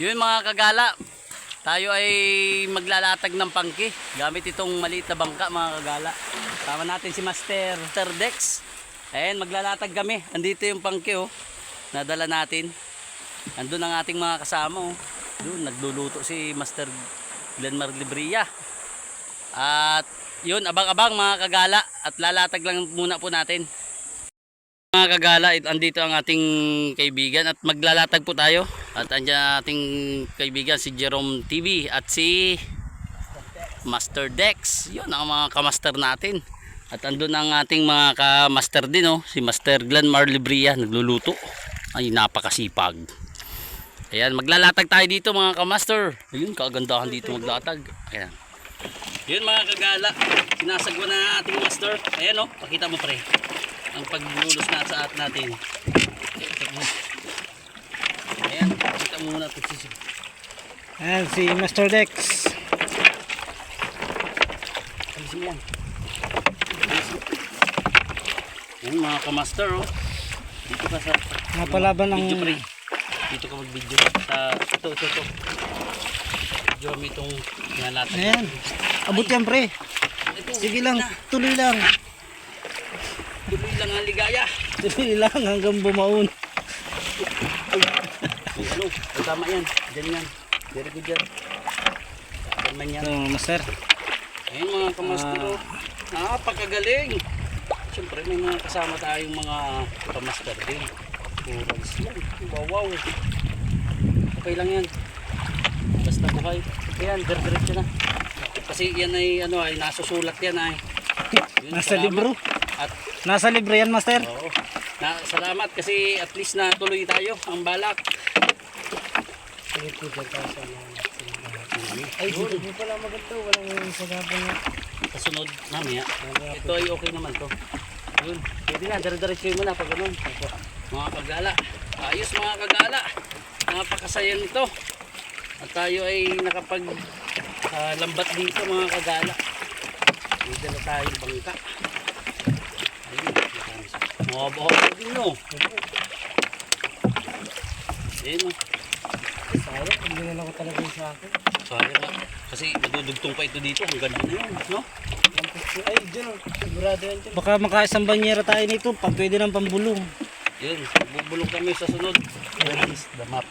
Yun mga kagala, tayo ay maglalatag ng pangki gamit itong maliit na bangka mga kagala. Tama natin si Master, Master Dex. Ayan, maglalatag kami. Andito yung pangki oh. Nadala natin. Andun ang ating mga kasama oh. Doon, nagluluto si Master Glenmar Libria. At yun, abang-abang mga kagala. At lalatag lang muna po natin. Mga kagala, it- andito ang ating kaibigan at maglalatag po tayo. At andyan ating kaibigan si Jerome TV at si Master Dex. Yun ang mga kamaster natin. At andun ang ating mga kamaster din, oh, si Master Glenn Marlibria nagluluto. Ay, napakasipag. Ayan, maglalatag tayo dito mga kamaster. Ayun, kagandahan dito maglatag. Ayan. Yun mga kagala, sinasagwa na ating master. Ayan oh, pakita mo pre. Ang paglulos na sa at natin. Ayan, pakita mo muna ito. Ayan, si Master Dex. Alisin mo yan. Alisin. Yan mga kamaster oh. Dito ka sa Napalaban ng... video pre. Dito ka mag-video. Sa ito, ito, ito. Video mo itong nalatag. Ayan. Abot yan, pre. Sige lang, tuloy lang. Tuloy lang ang ligaya. Tuloy lang hanggang bumaon. Ay, ano, tama yan. Diyan yan. Very good yan. Tama yan. Ito, Master. Ayun mga kamaster. Ah, napakagaling. Siyempre may mga kasama tayong mga kamaster din. Kurals yan. Wow, wow. Okay lang yan. Basta buhay. Ayan, diretso na. Kasi yan ay ano ay nasusulat yan ay. Yun, Nasa salamat. libro. At Nasa libre yan, Master. oo. Na, salamat kasi at least na tuloy tayo ang balak. Ay, hindi pala maganda. Walang sagabang na. Kasunod mamaya. Ito ay okay naman to. Yun. Pwede na, dire-diretso mo na pag ganun. Mga kagala. Ayos mga kagala. Napakasaya nito. At tayo ay nakapag ah, lambat dito mga kagala. May dala tayong bangka. Buhok din no. Ayun oh. Sayang, hindi na ako talaga yung sa akin. Sayang nga. Kasi madudugtong pa ito dito. Ang ganda na yun. No? Ay, dyan. oh. Sigurado yan dyan. Baka makaisang banyera tayo nito. Pag pwede ng pambulong. Yun, bubulong kami sa sunod. Where is the map?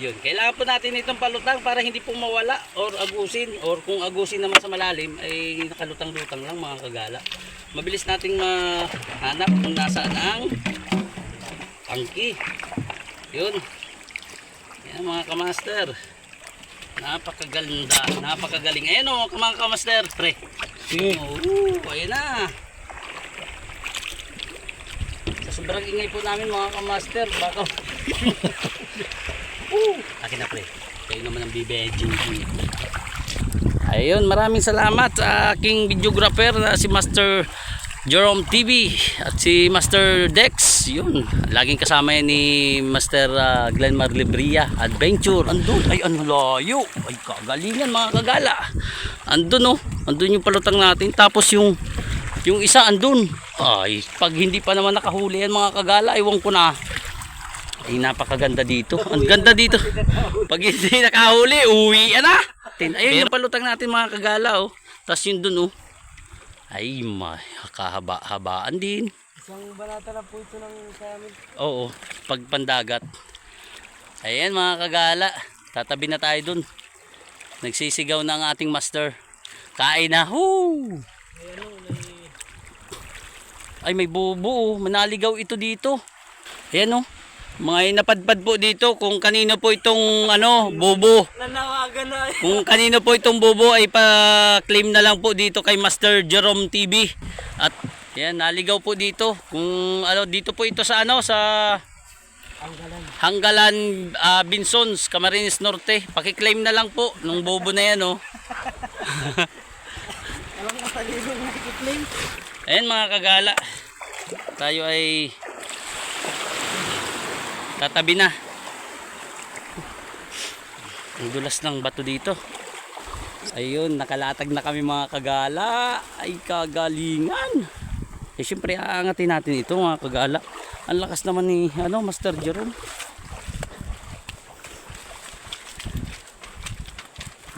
Yun, kailangan po natin itong palutang para hindi po mawala or agusin or kung agusin naman sa malalim ay nakalutang-lutang lang mga kagala. Mabilis nating mahanap kung nasaan ang angki. Yun. Yan mga kamaster. Napakaganda, napakagaling. Ayan o mga kamaster, pre. Oo, ayan na. Sa sobrang ingay po namin mga kamaster, baka... akin na pre. Kayo naman ang bibedging. Ayun, maraming salamat sa aking videographer na si Master Jerome TV at si Master Dex. Yun, laging kasama yan ni Master uh, Glenmar Libria Adventure. Andun, ay ano layo. Ay kagalingan mga kagala. Andun oh, andun yung palutang natin. Tapos yung yung isa andun. Ay, pag hindi pa naman nakahuli yan mga kagala, iwan ko na. Ay, napakaganda dito. Ang ganda dito. Pag hindi nakahuli, uwi na. Tin Ayun yung palutang natin mga kagala oh. Tapos yun dun oh. Ay, may kahaba-habaan din. Isang banata na po ito ng sa amin. Oo, pag pandagat. Ayan mga kagala. Tatabi na tayo dun. Nagsisigaw na ang ating master. Kain na. Hoo! Ay may bubo oh. Manaligaw ito dito. Ayan oh. Mga napadpad po dito kung kanino po itong ano, bubo. Nanawagan na. Kung kanino po itong bubo ay pa-claim na lang po dito kay Master Jerome TV. At yan, naligaw po dito. Kung ano, dito po ito sa ano, sa Hanggalan ah, Binsons, Camarines Norte. Paki-claim na lang po nung bobo na yan, oh. Alam mo matalino na ikiklaim. Ayan mga kagala. Tayo ay tatabi na. Ang dulas ng bato dito. Ayun, nakalatag na kami mga kagala. Ay, kagalingan. Eh, syempre, aangatin natin ito mga kagala. Ang lakas naman ni, ano, Master Jerome.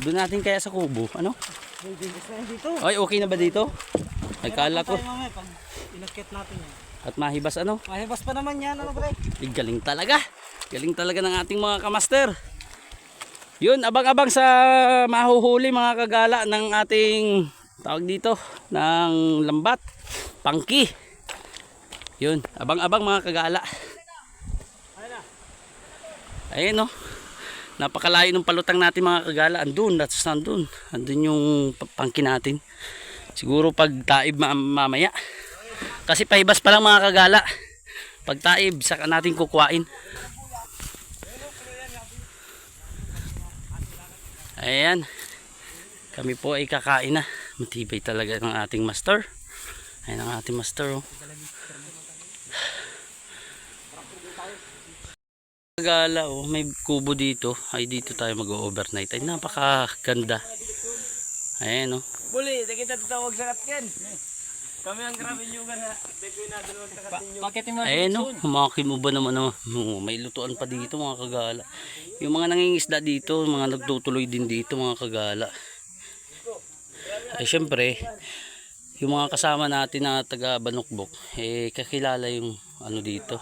Doon natin kaya sa kubo, ano? Ay, okay na ba dito? Nagkala ko. Pag inakit natin yan. At mahibas ano? Mahibas pa naman yan, ano pre? Eh, galing talaga. Galing talaga ng ating mga kamaster. Yun, abang-abang sa mahuhuli mga kagala ng ating tawag dito, ng lambat, pangki. Yun, abang-abang mga kagala. Ayun no. Napakalayo ng palutang natin mga kagala. Andun, that's nandun. Andun yung pa- pangki natin. Siguro pag taib ma- mamaya. Kasi pahibas pa lang mga kagala. Pag taib, saka natin kukuhain. Ayan. Kami po ay kakain na. Matibay talaga ng ating master. Ayan ang ating master. Oh. Gala oh, may kubo dito. Ay dito tayo mag-overnight. Ay napakaganda. Ayan oh. Buli, kita tatawag sa katken. Kami ang grabe nyo ka na. Bakit yung Ayan oh, humakim mo ba naman oh. Oh, May lutuan pa dito mga kagala. Yung mga nangingisda dito, mga nagtutuloy din dito mga kagala. Ay syempre, yung mga kasama natin na taga Banukbok, eh kakilala yung ano dito.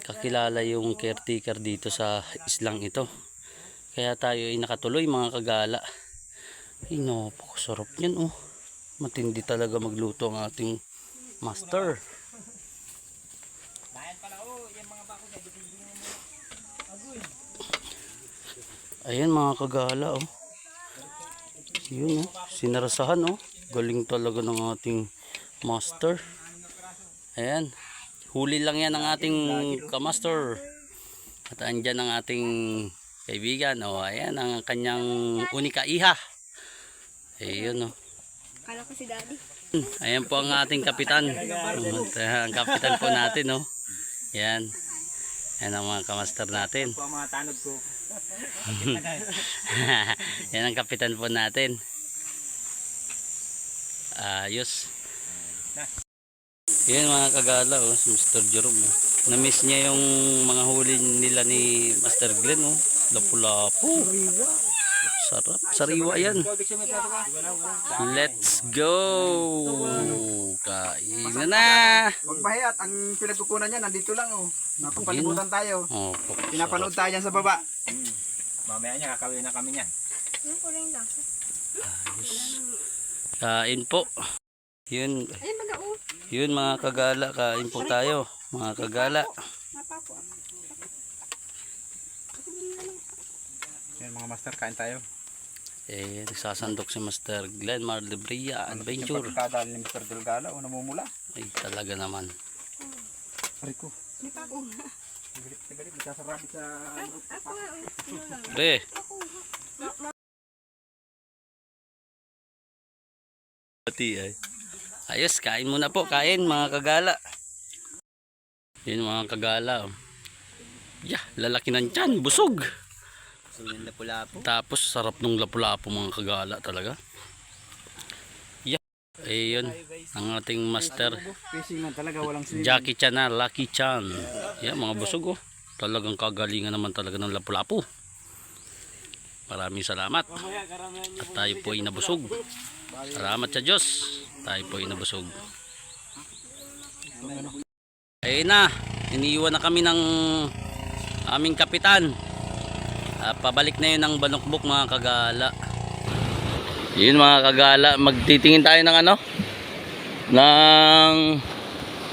Kakilala yung caretaker dito sa islang ito. Kaya tayo ay nakatuloy mga kagala. Ay no, sarap yan oh. Matindi talaga magluto ang ating master. Ayan mga kagala oh. Yun oh, sinarasahan oh. Galing talaga ng ating master. Ayan. Huli lang yan ng ating kamaster. At andyan ang ating kaibigan. Oh, ayan ang kanyang unika iha. Ayun oh. Kala ko si daddy. Ayan po ang ating kapitan. Ang kapitan po natin, no? Yan. Yan ang mga kamaster natin. ang mga tanod ko. Yan ang kapitan po natin. Ayos. Yan mga kagala, oh, si Mr. Jerome. Oh. Na-miss niya yung mga huli nila ni Master Glenn. Oh. Lapu-lapu. Sarap. Sariwa yan. Let's go! Kain na na! Huwag mahiyat, ang pinagkukunan niya nandito lang oh. Napapalibutan tayo. Oh, Pinapanood tayo dyan sa baba. Mamaya niya, kakawin na kami niyan. Lang? Kain po. Yun, yun mga kagala, kain po tayo. Mga kagala. Napako. Yan mga master, kain tayo. Eh, nagsasandok si Master Glenn Marlebria Adventure. Yung pagkadali ni Mr. Delgado, oh, namumula. Ay, talaga naman. Rico. Ano. Pre, pati ay. Ayos, kain muna po. Kain mga kagala. Yun mga kagala. oh. Yeah, lalaki ng tiyan. Busog. Sumin na pula po. Tapos sarap nung lapu-lapu mga kagala talaga. Yeah. Ayun, ang ating master Fishing man talaga, walang swimming. Jackie Chan na, Lucky Chan. Yeah, mga busog oh. Talagang kagalingan naman talaga ng lapu-lapu. Maraming salamat. At tayo po ay nabusog. Salamat sa Diyos. Tayo po ay nabusog. Ayun na, iniiwan na kami ng aming kapitan. Ah, pabalik na yun ng banukbok mga kagala. Yun mga kagala, magtitingin tayo ng ano? Ng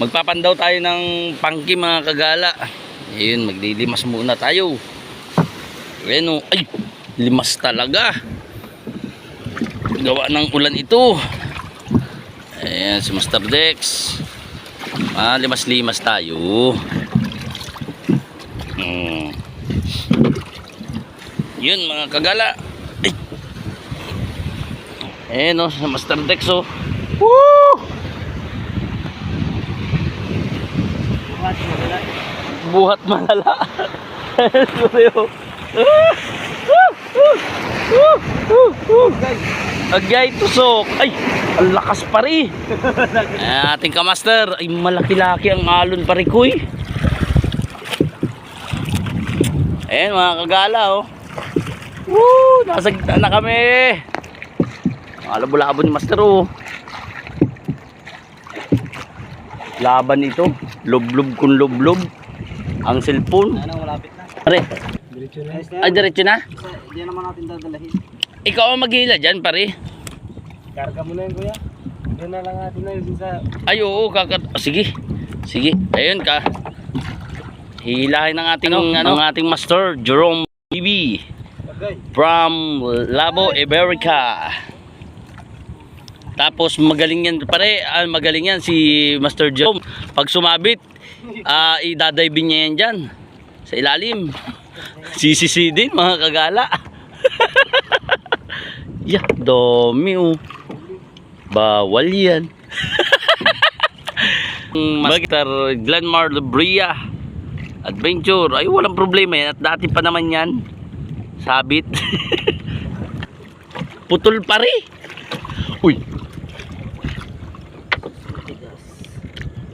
magpapandaw tayo ng pangki mga kagala. Ayun, maglilimas muna tayo. Oh. ay, limas talaga. Gawa ng ulan ito. Ayan, si Master Dex. Ah, limas-limas tayo. Yun mga kagala. Ay. Ayan oh, si Master Dex oh. Woo! Buhat malala. Sorry oh. Ah! Woo! Woo! Woo! Agay, tusok. Ay, ang lakas pa rin. Ayan, ating kamaster. Ay, malaki-laki ang alon pa rin, kuy. Ayan, mga kagala, oh. Woo! Nasa gitna na kami. Ang labo-labo ni master, oh. Laban ito. Lublob kung lublob. Ang cellphone. Ano, malapit na. Pare, Diretso na. Ay diretso na. Hindi naman natin dadalahin. Ikaw ang maghila dyan, pare. Karga mo na yun, kuya. Doon na lang natin na yun sa... Ay, oo, kakat... oh, sige. Sige. Ayun ka. Hilahin ng ating, ano, ng ating master, Jerome TV. From Labo, Iberica. Tapos magaling yan, pare, ah, magaling yan si Master Jerome. Pag sumabit, ah idadive niya yan dyan. Sa ilalim. CCC din, mga kagala. yeah, dami oh. Bawal yan. Master Glenmar Lebria Adventure. Ay, walang problema yan. At dati pa naman yan. Sabit. Putol pare. Uy.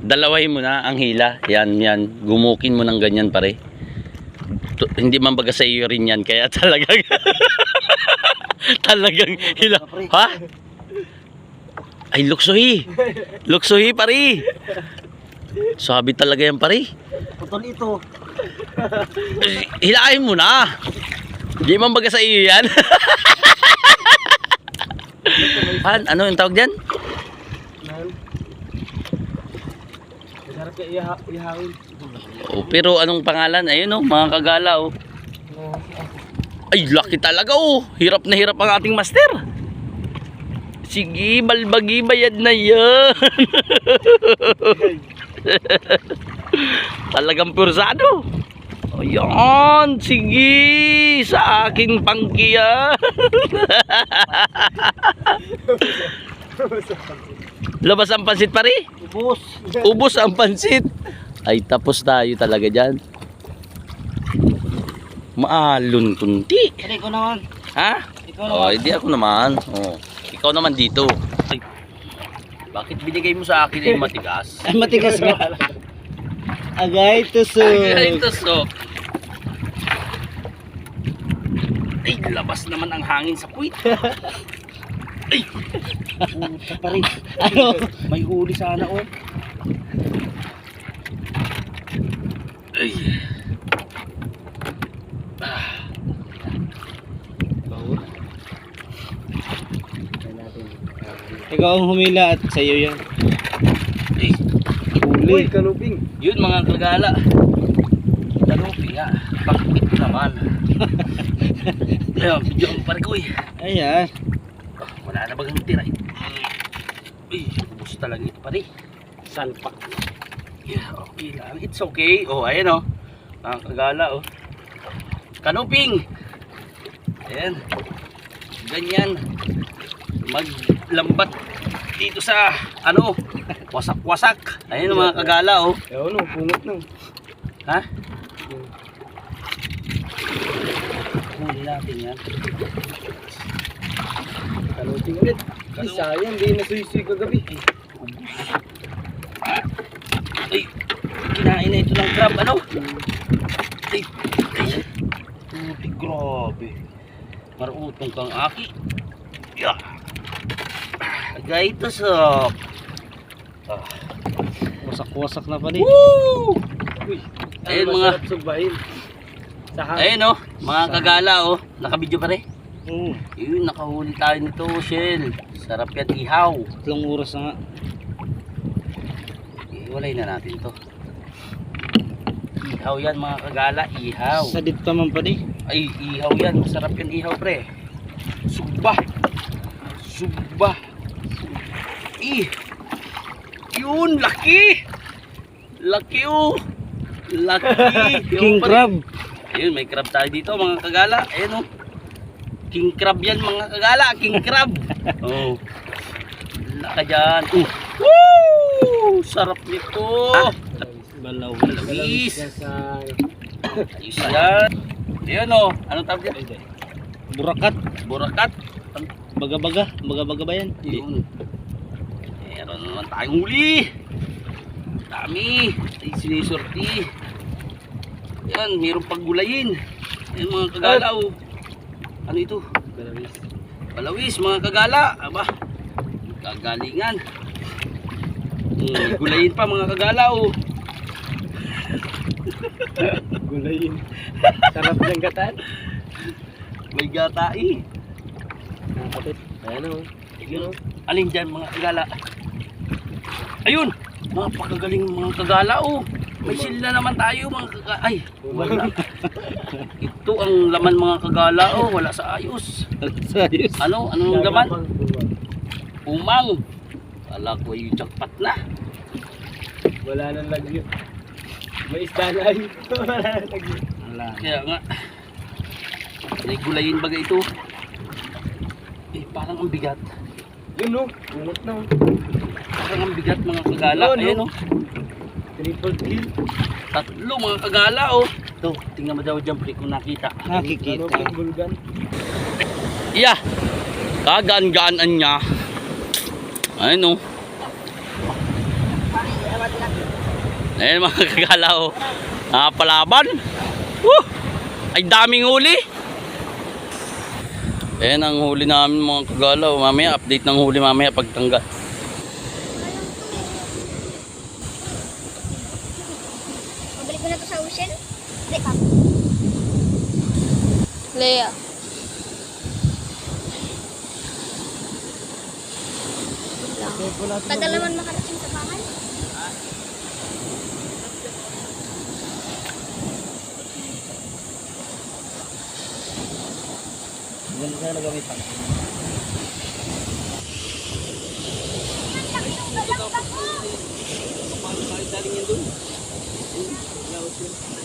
Dalawahin mo na ang hila. Yan, yan. Gumukin mo ng ganyan pare. Tu- hindi man baga sa iyo rin yan. Kaya talagang talagang hila. Ha? Ay, luksuhi. Luksuhi pare. Sabi talaga yan pare. Putol ito. Hilahin mo na. Hindi man baga sa iyo yan. Han, ano yung tawag dyan? Ka ihawin. Oh, pero anong pangalan? Ayun oh, mga kagala oh. Ay, laki talaga oh. Hirap na hirap ang ating master. Sige, balbagi bayad na yan. Talagang pursado. Ayan, sige, sa aking pangkiya. Labas ang pansit pare. Ubus. Ubus ang pansit. Ay, tapos tayo talaga dyan. Maalon kunti. Pare, ikaw naman. Ha? Ikaw Oh, naman. hindi ako naman. Oh. Ikaw naman dito. Ay. Bakit binigay mo sa akin yung matigas? Ay, matigas nga. Agay, tusok. Ay, ito so. Ay, labas naman ang hangin sa puwit. Ay, Puta pa rin. Ano? May huli sana, oh. ay. Ikaw ang humila at sa'yo yan. Ay. Huli. kanuping. Yun mga kagala. Talupi nga. Bakit naman? Ayun, video ang pare ko eh. Ayan. Ah, wala na bagang tira eh. Uy, ubos talaga ito pare. Salpak. Yeah, okay lang. It's okay. Oh, ayan oh. Mga kagala oh. Kanuping. Ayan. Ganyan. Maglambat dito sa ano, wasak-wasak. Ayan oh, mga kagala oh. Ewan no, pungot no. Ha? Huli natin yan. Kanuping ulit. Ay, sayang, di na suy kagabi. Ay, kinain na ito ng crab, ano? Ay, ay. Puti, grabe. Marutong kang aki. Yeah. Agay ito sa... Ah. Wasak-wasak na pa rin. Woo! Uy, Ayun, mga- sugbahin. Sa hangin. Ayun oh, mga kagala oh. Nakabidyo pa rin. Oo. Yun, nakahuli tayo nito, Shell. Sarap yan, ihaw. Tatlong oras na nga. Iwalay na natin to. Ihaw yan mga kagala, ihaw. Sadit pa man pa di. Ay, ihaw yan. Masarap yan ihaw, pre. Sugba. Sugba. Eh. Yun, laki. Laki oh. Laki. King crab. Ayun, may crab tayo dito mga kagala. Ayun oh. King crab yan mga kagala. King crab. oh. Laka dyan. Uh. Woo! Sarap nito. Balaw. Labis. Ayos yan. Ayun oh. Anong tawag yan? Burakat. Burakat. Baga-baga. Baga-baga ba yan? Yun. Meron naman tayong huli. Dami. Ay, sinisorti. Yan, mayroong paggulayin. Yan mga kagala oh. Ano ito? Balawis. Balawis, mga kagala. Aba, kagalingan. Hmm, gulayin pa mga kagala oh. Gulayin. Sarap ng gatan. May gatai. Ayan o. Ayun. Alin dyan mga kagala? Ayun! Mga pagkagaling mga kagala oh. May sila naman tayo mga kagala. Ay, wala. Ito ang laman mga kagala oh. Wala sa ayos. Sayos. Ano? Anong laman? Umang. Kala ko yung jackpot na. Wala nang lagyo. May isda na yun. Wala nang lagyo. Wala. Kaya nga. May gulayin baga ito. Eh, parang ang bigat. Yun no. Unot na. oh. Parang ang bigat mga kagala. Ano, no? Triple kill. Tatlo mga kagala oh. Ito, tingnan mo daw dyan pre kung nakita. Nakikita. Bulgan. Yeah. Kagaan-gaanan niya. Ayun oh. Ayun mga kagala oh. Nakapalaban. Woo! Ay daming huli. Ayan ang huli namin mga kagala oh. Mamaya update ng huli mamaya pagtanggal. Mabalik ko na to sa ocean. Pa. Leia. Tagal naman makarating sa bahay. Ganun kaya nagamit ang. Ah,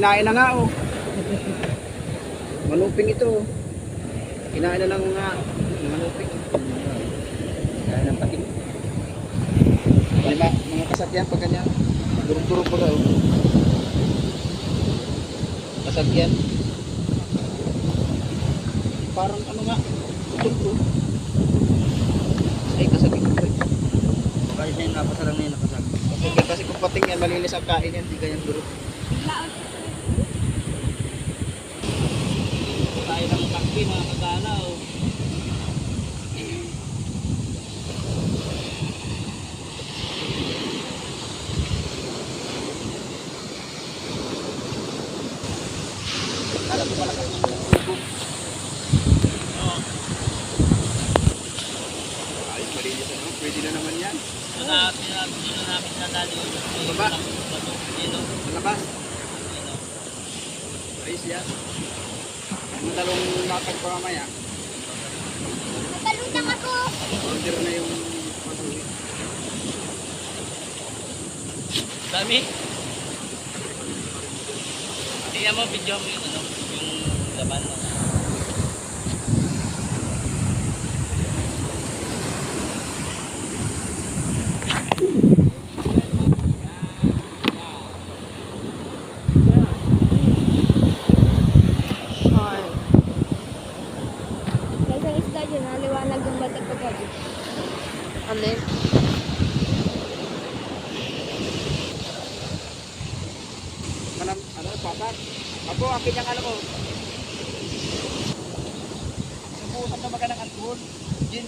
kinain na nga oh. Manuping ito oh. Kinain na ng manuping. Kinain ng pating. May mga, kasakyan pag ganyan. Durog-durog pa oh. Kasakyan. Parang ano nga. Ito Ay, kasakyan ko. Kahit na napasarang na yun nakasarang. Kasi, kasi kung pating yan, malinis ang kain yan, hindi ganyan durog. Tayo ng takbi mga kagala oh. Alam ko malakas ng tubo. Ayos malinis ano, pwede na naman yan. Ito na, ito na, yung Baba. Sa labas. Ayos yan. Ang talong lakad pa mamaya, Natalutang ako. order na yung patuloy. Dami. Tingnan mo, video mo yung ano, yung laban. No? May isang isda dyan, naliwanag yung mata pagkabi. Alin? Manam, ano, papat. Apo, akin yung ano mo. Subukan na maga ng alcohol. Gin.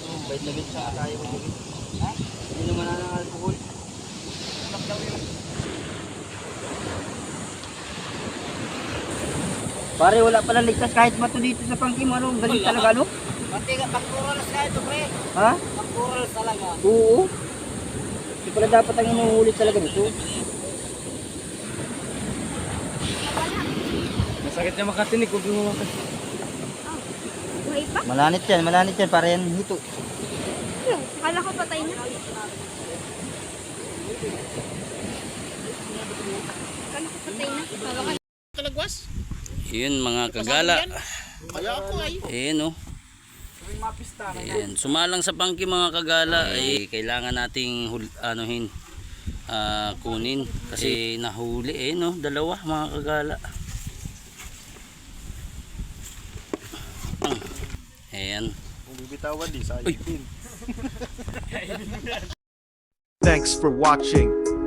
Oh, bait na bait sa tayo mo. Ha? Hindi naman na ng alcohol. Ulap daw yun. Pare, wala palang ligtas kahit mato dito sa pangkim. Ano, galing talaga, no? Pati ka, pagkuro na ito, pre. Ha? Pag Coral talaga. Oo. Hindi pala dapat ang inuhuli talaga nito. Masakit niya makatinig kung gumawa Buhay pa? Malanit yan, malanit yan. Para yan hito. Akala ko patay na. Akala ko patay na. Akala ko Yun mga kagala. Ayan oh. Ayan. Sumalang sa pangki mga kagala ay kailangan nating hul- anuhin ah, kunin kasi nahuli eh no dalawa mga kagala. Ayan. Thanks for watching.